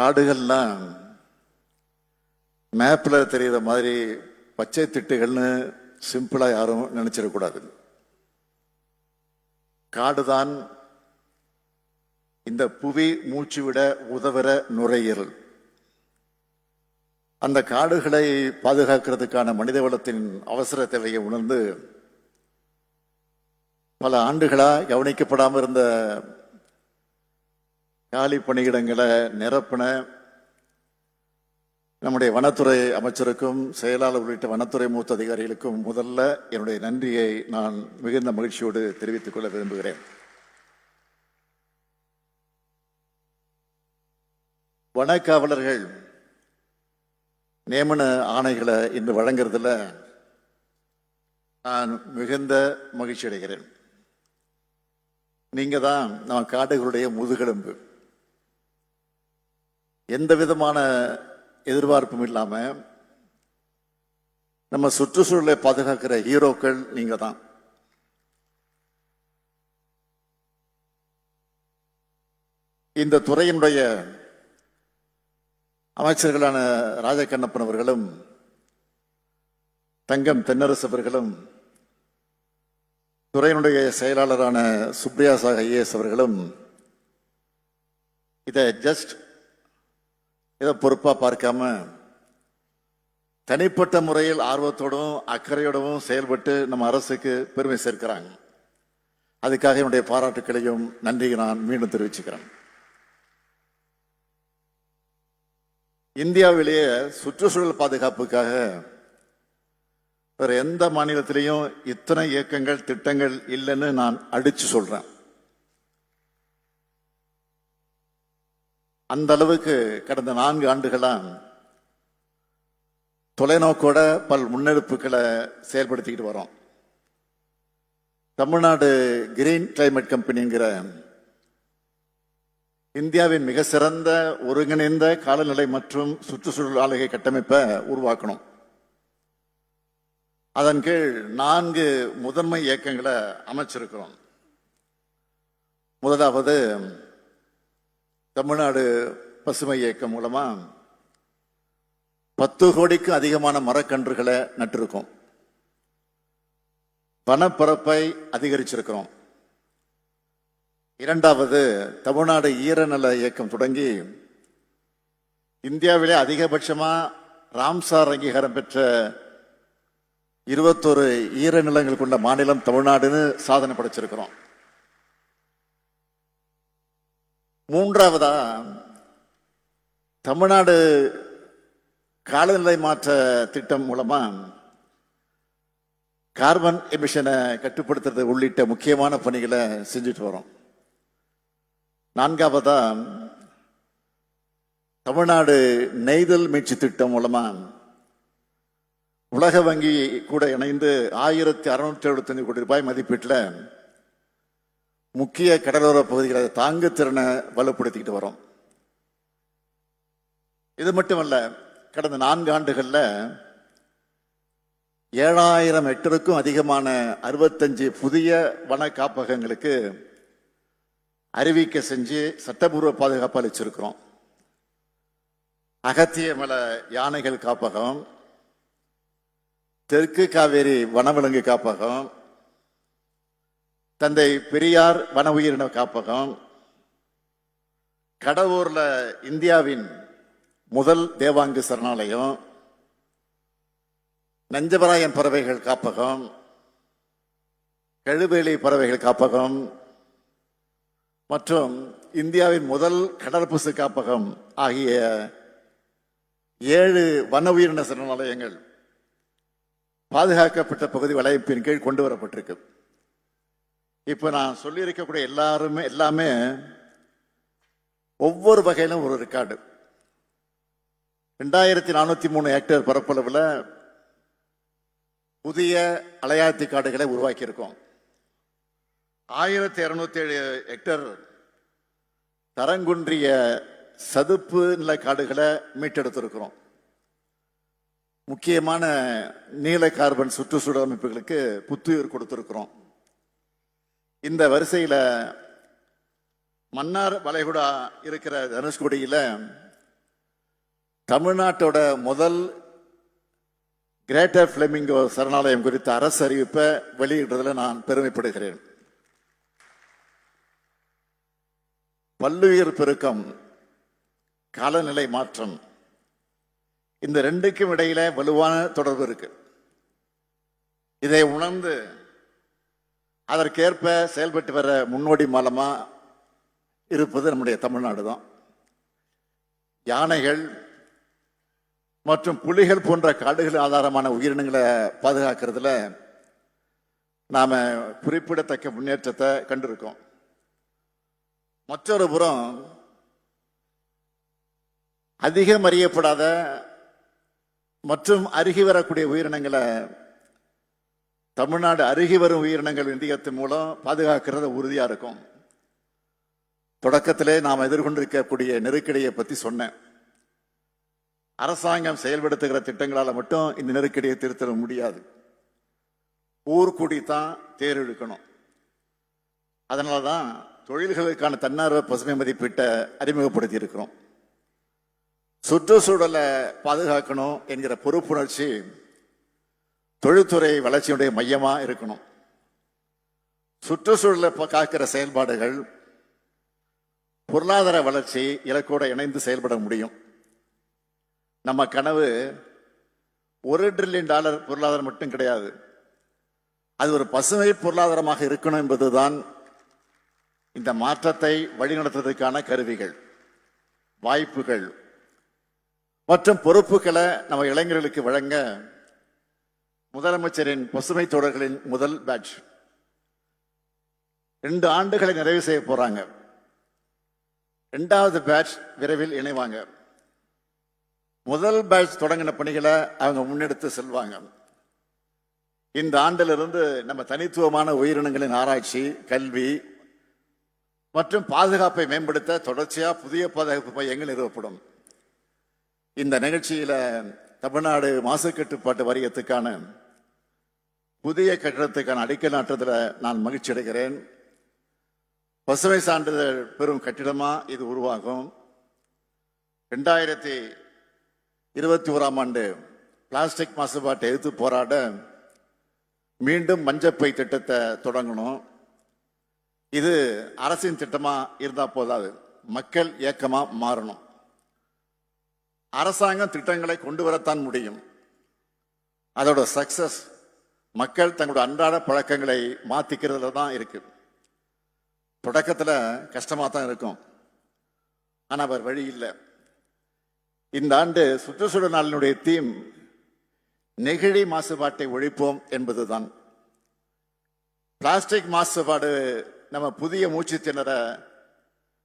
காடுகள்லாம் மேப்பில் தெரியுற மாதிரி பச்சை திட்டுகள்னு சிம்பிளா யாரும் நினைச்சிடக்கூடாது. காடுதான் இந்த புவி மூச்சு விட உதவுற நுரையீரல். அந்த காடுகளை பாதுகாக்கிறதுக்கான மனித வளத்தின் அவசர தேவையை உணர்ந்து பல ஆண்டுகளாக கவனிக்கப்படாமல் இருந்த காலி பணியிடங்களை நிரப்பின நம்முடைய வனத்துறை அமைச்சருக்கும் செயலாளர் உள்ளிட்ட வனத்துறை மூத்த அதிகாரிகளுக்கும் முதல்ல என்னுடைய நன்றியை நான் மிகுந்த மகிழ்ச்சியோடு தெரிவித்துக் கொள்ள விரும்புகிறேன். வனக்காவலர்கள் நியமன ஆணைகளை இன்று வழங்குறதுல நான் மிகுந்த மகிழ்ச்சி அடைகிறேன் நீங்க தான் நம்ம காடுகளுடைய முதுகெலும்பு. எந்த விதமான எதிர்பார்ப்பும் இல்லாமல் நம்ம சுற்றுச்சூழலை பாதுகாக்கிற ஹீரோக்கள் நீங்க தான். இந்த துறையினுடைய அமைச்சர்களான ராஜகண்ணப்பன் அவர்களும் தங்கம் தென்னரசு அவர்களும் துறையினுடைய செயலாளரான சுப்ரியா சாக ஐஏஎஸ் அவர்களும் இதை ஜஸ்ட் ஏதோ பொறுப்பாக பார்க்காம தனிப்பட்ட முறையில் ஆர்வத்தோடும் அக்கறையோடவும் செயல்பட்டு நம்ம அரசுக்கு பெருமை சேர்க்கிறாங்க. அதுக்காக என்னுடைய பாராட்டுக்களையும் நன்றியை நான் மீண்டும் தெரிவிச்சுக்கிறேன். இந்தியாவிலேயே சுற்றுச்சூழல் பாதுகாப்புக்காக வேறு எந்த மாநிலத்திலையும் இத்தனை இயக்கங்கள் திட்டங்கள் இல்லைன்னு நான் அடித்து சொல்கிறேன் அந்த அளவுக்கு கடந்த நான்கு ஆண்டுகளாக தொலைநோக்கோட பல் முன்னெடுப்புகளை செயல்படுத்திக்கிட்டு வரோம். தமிழ்நாடு கிரீன் கிளைமேட் கம்பெனிங்கிற இந்தியாவின் மிக சிறந்த ஒருங்கிணைந்த காலநிலை மற்றும் சுற்றுச்சூழல் ஆளுகை கட்டமைப்பை உருவாக்கணும். அதன் கீழ் நான்கு முதன்மை இயக்கங்களை அமைச்சிருக்கிறோம். முதலாவது தமிழ்நாடு பசுமை இயக்கம் மூலமா பத்து கோடிக்கு அதிகமான மரக்கன்றுகளை நட்டிருக்கோம். வனப்பரப்பை அதிகரிச்சிருக்கிறோம். இரண்டாவது தமிழ்நாடு ஈரநல இயக்கம் தொடங்கி இந்தியாவிலே அதிகபட்சமா ராம்சார் அங்கீகாரம் பெற்ற இருபத்தொரு ஈரநிலங்கள் கொண்ட மாநிலம் தமிழ்நாடுன்னு சாதனை படைச்சிருக்கிறோம். மூன்றாவதா தமிழ்நாடு காலநிலை மாற்ற திட்டம் மூலமா கார்பன் எமிஷனை கட்டுப்படுத்துறது உள்ளிட்ட முக்கியமான பணிகளை செஞ்சுட்டு வரோம். நான்காவதா தமிழ்நாடு நெய்தல் மீட்சி திட்டம் மூலமா உலக வங்கி கூட இணைந்து ஆயிரத்தி அறுநூற்றி எழுபத்தஞ்சு கோடி ரூபாய் மதிப்பீட்டில் முக்கிய கடலோர பகுதிகளை தாங்கு திறனை வலுப்படுத்திக்கிட்டு வரோம். இது மட்டுமல்ல கடந்த நான்கு ஆண்டுகளில் ஏழாயிரம் ஹெக்டருக்கும் அதிகமான அறுபத்தஞ்சு புதிய வன காப்பகங்களுக்கு அறிவிக்கை செஞ்சு சட்டபூர்வ பாதுகாப்பு அளிச்சிருக்கிறோம். அகத்திய மலை யானைகள் காப்பகம் தெற்கு காவேரி வனவிலங்கு காப்பகம் தந்தை பெரியார் வன உயிரின காப்பகம் கடவுர்ல இந்தியாவின் முதல் தேவாங்கு சரணாலயம் நஞ்சபராயன் பறவைகள் காப்பகம் கழுவேலி பறவைகள் காப்பகம் மற்றும் இந்தியாவின் முதல் கடற்பூசு காப்பகம் ஆகிய ஏழு வன உயிரின சரணாலயங்கள் பாதுகாக்கப்பட்ட பகுதி வளைப்பின் கீழ் கொண்டு வரப்பட்டிருக்கு. இப்போ நான் சொல்லியிருக்கக்கூடிய எல்லாருமே எல்லாமே ஒவ்வொரு வகையிலும் ஒரு ரெக்கார்டு ரெண்டாயிரத்தி நானூத்தி மூணு ஹெக்டேர் பரப்பளவில் புதிய அலையாத்தி காடுகளை உருவாக்கியிருக்கோம். ஆயிரத்தி இரநூத்தி ஏழு ஹெக்டேர் தரங்குன்றிய சதுப்பு நில காடுகளை மீட்டெடுத்திருக்கிறோம். முக்கியமான நீல கார்பன் சுற்றுச்சூழல் அமைப்புகளுக்கு புத்துயிர் கொடுத்திருக்கிறோம். இந்த வரிசையில் மன்னார் வளைகுடா இருக்கிற தனுஷ்குடியில் தமிழ்நாட்டோட முதல் கிரேட்டர் பிளெமிங்கோ சரணாலயம் குறித்த அரசு அறிவிப்பை வெளியிடுறதுல நான் பெருமைப்படுகிறேன். பல்லுயிர் பெருக்கம் காலநிலை மாற்றம் இந்த ரெண்டுக்கும் இடையில வலுவான தொடர்பு இருக்கு. இதை உணர்ந்து அதற்கேற்ப செயல்பட்டு வர முன்னோடி மூலமாக இருப்பது நம்முடைய தமிழ்நாடு தான் யானைகள் மற்றும் புலிகள் போன்ற காடுகள் ஆதாரமான உயிரினங்களை பாதுகாக்கிறதுல நாம் குறிப்பிடத்தக்க முன்னேற்றத்தை கண்டிருக்கோம். மற்றொரு புறம் அதிகம் அறியப்படாத மற்றும் அருகி வரக்கூடிய உயிரினங்களை தமிழ்நாடு அருகி வரும் உயிரினங்கள் இந்தியத்தின் மூலம் பாதுகாக்கிறது உறுதியாக இருக்கும். தொடக்கத்திலே நாம் எதிர்கொண்டிருக்கக்கூடிய நெருக்கடியை பற்றி சொன்னேன். அரசாங்கம் செயல்படுத்துகிற திட்டங்களால் மட்டும் இந்த நெருக்கடியை திருத்த முடியாது. ஊர்கூடி தான் தேர் இழுக்கணும் அதனால தான் தொழில்களுக்கான தன்னார்வ பசுமை மதிப்பீட்டை அறிமுகப்படுத்தி இருக்கிறோம். சுற்றுச்சூழலை பாதுகாக்கணும் என்கிற பொறுப்புணர்ச்சி தொழில்துறை வளர்ச்சியுடைய மையமா இருக்கணும். சுற்றுச்சூழலை காக்கிற செயல்பாடுகள் பொருளாதார வளர்ச்சி இலக்கோடு இணைந்து செயல்பட முடியும். நம்ம கனவு ஒரு ட்ரில்லியன் டாலர் பொருளாதாரம் மட்டும் கிடையாது. அது ஒரு பசுமை பொருளாதாரமாக இருக்கணும் என்பதுதான் இந்த மாற்றத்தை வழிநடத்துவதற்கான கருவிகள் வாய்ப்புகள். மற்றும் பொறுப்புகளை நம்ம இளைஞர்களுக்கு வழங்க முதலமைச்சரின் பசுமை தொடர்களின் முதல் பேட்ச் ரெண்டு ஆண்டுகளை நிறைவு செய்ய போறாங்க. ரெண்டாவது பேட்ச் விரைவில் இணைவாங்க. முதல் பேட்ச் தொடங்கின பணிகளை அவங்க முன்னெடுத்து செல்வாங்க. இந்த ஆண்டிலிருந்து நம்ம தனித்துவமான உயிரினங்களின் ஆராய்ச்சி கல்வி மற்றும் பாதுகாப்பை மேம்படுத்த தொடர்ச்சியாக புதிய பாதுகாப்பு மையங்கள் நிறுவப்படும். இந்த நிகழ்ச்சியில் தமிழ்நாடு மாசு கட்டுப்பாட்டு வாரியத்துக்கான புதிய கட்டிடத்துக்கான அடிக்கல் நாட்டத்தில் நான் மகிழ்ச்சி அடைகிறேன். பசுமை சான்றிதழ் பெறும் கட்டிடமா இது உருவாகும். ரெண்டாயிரத்தி இருபத்தி ஓராம் ஆண்டு பிளாஸ்டிக் மாசுபாட்டை எதிர்த்து போராட மீண்டும் மஞ்சப்பை திட்டத்தை தொடங்கணும். இது அரசின் திட்டமா இருந்தா போதாது. மக்கள் இயக்கமா மாறணும். அரசாங்கம் திட்டங்களை கொண்டு வரத்தான் முடியும். அதோட சக்சஸ் மக்கள் தங்களோட அன்றாட பழக்கங்களை மாத்திக்கிறதுல தான் இருக்கு. தொடக்கத்தில் கஷ்டமாக தான் இருக்கும். ஆனால் அவர் வழி இல்லை. இந்த ஆண்டு சுற்றுச்சூழல் நாளினுடைய தீம் நெகிழி மாசுபாட்டை ஒழிப்போம் என்பதுதான். பிளாஸ்டிக் மாசுபாடு நம்ம புதிய மூச்சு திணற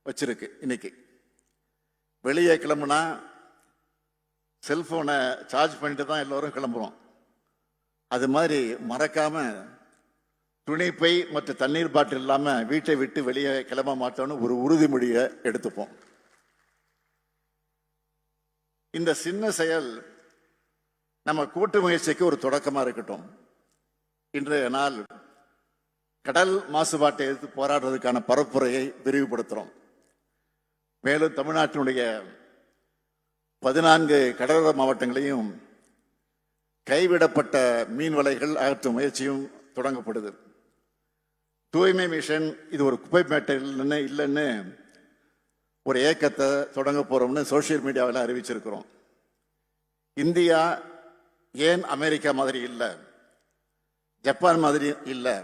வச்சிருக்கு இன்னைக்கு. வெளியே கிளம்புனா செல்ஃபோனை சார்ஜ் பண்ணிட்டு தான் எல்லோரும் கிளம்புறோம். அது மாதிரி மறக்காம துணிப்பை மற்ற தண்ணீர் பாட்டில் இல்லாம வீட்டை விட்டு வெளியே கிளம்ப மாட்டோம்னு ஒரு உறுதிமொழியை எடுத்துப்போம். இந்த சின்ன செயல் நம்ம கூட்டு முயற்சிக்கு ஒரு தொடக்கமா இருக்கட்டும். இன்றைய நாள் கடல் மாசுபாட்டை எதிர்த்து போராடுறதுக்கான பரப்புரையை விரிவுபடுத்துறோம். மேலும் தமிழ்நாட்டினுடைய பதினான்கு கடலோர மாவட்டங்களையும் கைவிடப்பட்ட மீன் வலைகள் அகற்றும் முயற்சியும் தொடங்கப்படுது. தூய்மை மிஷன் இது ஒரு குப்பை மேட்டை இல்லைன்னு இல்லைன்னு ஒரு ஏக்கத்தை தொடங்க போறோம்னு சோஷியல் மீடியாவில் அறிவிச்சிருக்கிறோம். இந்தியா ஏன் அமெரிக்கா மாதிரி இல்லை? ஜப்பான் மாதிரி இல்லை?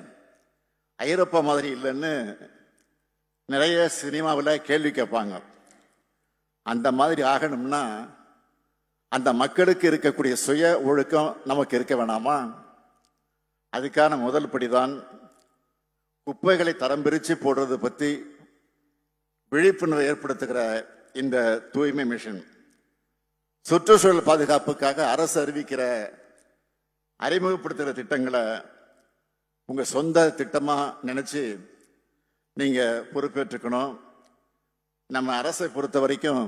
ஐரோப்பா மாதிரி இல்லைன்னு நிறைய சினிமாவில் கேள்வி கேட்பாங்க. அந்த மாதிரி ஆகணும்னா அந்த மக்களுக்கு இருக்கக்கூடிய சுய ஒழுக்கம் நமக்கு இருக்க வேணாமா? அதுக்கான முதல் படிதான் குப்பைகளை தரம் பிரித்து போடுறது பற்றி விழிப்புணர்வு ஏற்படுத்துகிற இந்த தூய்மை மிஷன். சுற்றுச்சூழல் பாதுகாப்புக்காக அரசு அறிவிக்கிற அறிமுகப்படுத்துகிற திட்டங்களை உங்கள் சொந்த திட்டமாக நினச்சி நீங்கள் பொறுப்பேற்றுக்கணும். நம்ம அரசை பொறுத்த வரைக்கும்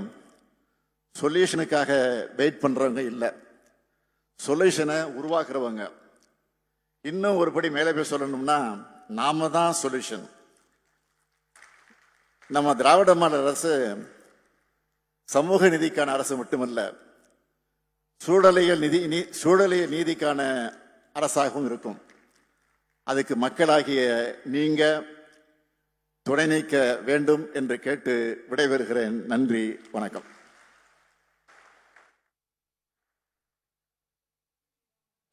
சொல்யூஷனுக்காக வெயிட் பண்ணுறவங்க இல்லை. சொல்யூஷனை உருவாக்குறவங்க. இன்னும் ஒரு படி மேலே போய் சொல்லணும்னா நாம தான் சொல்யூஷன் நம்ம திராவிட மாடல் அரசு சமூக நிதிக்கான அரசு மட்டுமல்ல சூழலியல் நிதி நீ சூழலியல் நீதிக்கான அரசாகவும் இருக்கும். அதுக்கு மக்களாகிய நீங்க துணை நீக்க வேண்டும் என்று கேட்டு விடைபெறுகிறேன். நன்றி வணக்கம்.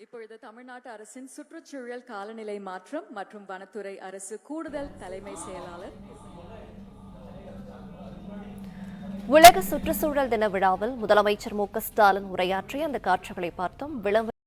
இப்பொழுது தமிழ்நாட்டு அரசின் சுற்றுச்சூழல் காலநிலை மாற்றம் மற்றும் வனத்துறை அரசு கூடுதல் தலைமை செயலாளர். உலக சுற்றுச்சூழல் தின விழாவில் முதலமைச்சர் மு க ஸ்டாலின் உரையாற்றிய அந்த காட்சிகளை பார்த்தோம். விளம்பர